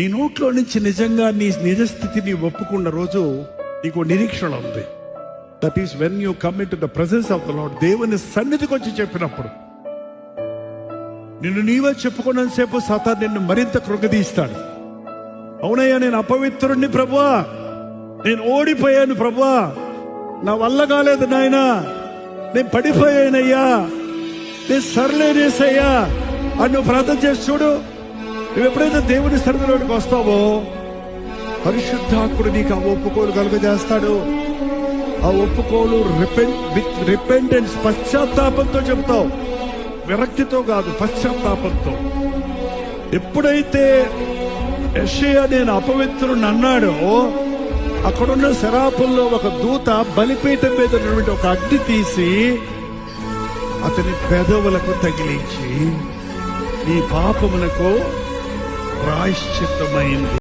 నీ నోట్లో నుంచి నిజంగా నీ నిజ స్థితిని ఒప్పుకున్న రోజు నీకు నిరీక్షణ ఉంది. That is when you come in to the presence of the lord దేవుని సన్నిధికి వచ్చి చెప్పినప్పుడు. నిన్ను నీవే చెప్పుకున్నంతసేపు సతా నిన్ను మరింత కృంగదీస్తాడు. అవునయ్యా నేను అపవిత్రుణ్ణి ప్రభువా. నేను ఓడిపోయాను ప్రభువా. నా వల్ల కాలేదు నాయనా. నేను పడిపోయానయ్యా. నేను సర్లేనేసయ్యా అని నువ్వు ప్రార్థన చేసి చూడు. నువ్వు ఎప్పుడైతే దేవుని సన్నిధిలోకి వస్తావో పరిశుద్ధాత్ముడు నీకు ఆ ఒప్పుకోలు కలుగజేస్తాడు. ఆ ఒప్పుకోలు విత్ రిపెంటెన్స్ పశ్చాత్తాపంతో చెప్తావు విరక్తితో కాదు పశ్చాత్తాపంతో. ఎప్పుడైతే యెషయా నేను అపవిత్రుని అన్నాడో అక్కడున్న శరాపుల్లో ఒక దూత బలిపీఠం మీద ఉన్నటువంటి ఒక అగ్ని తీసి అతని పెదవులకు తగిలించి నీ పాపములకు പ്രായശ്ചിത്തമയം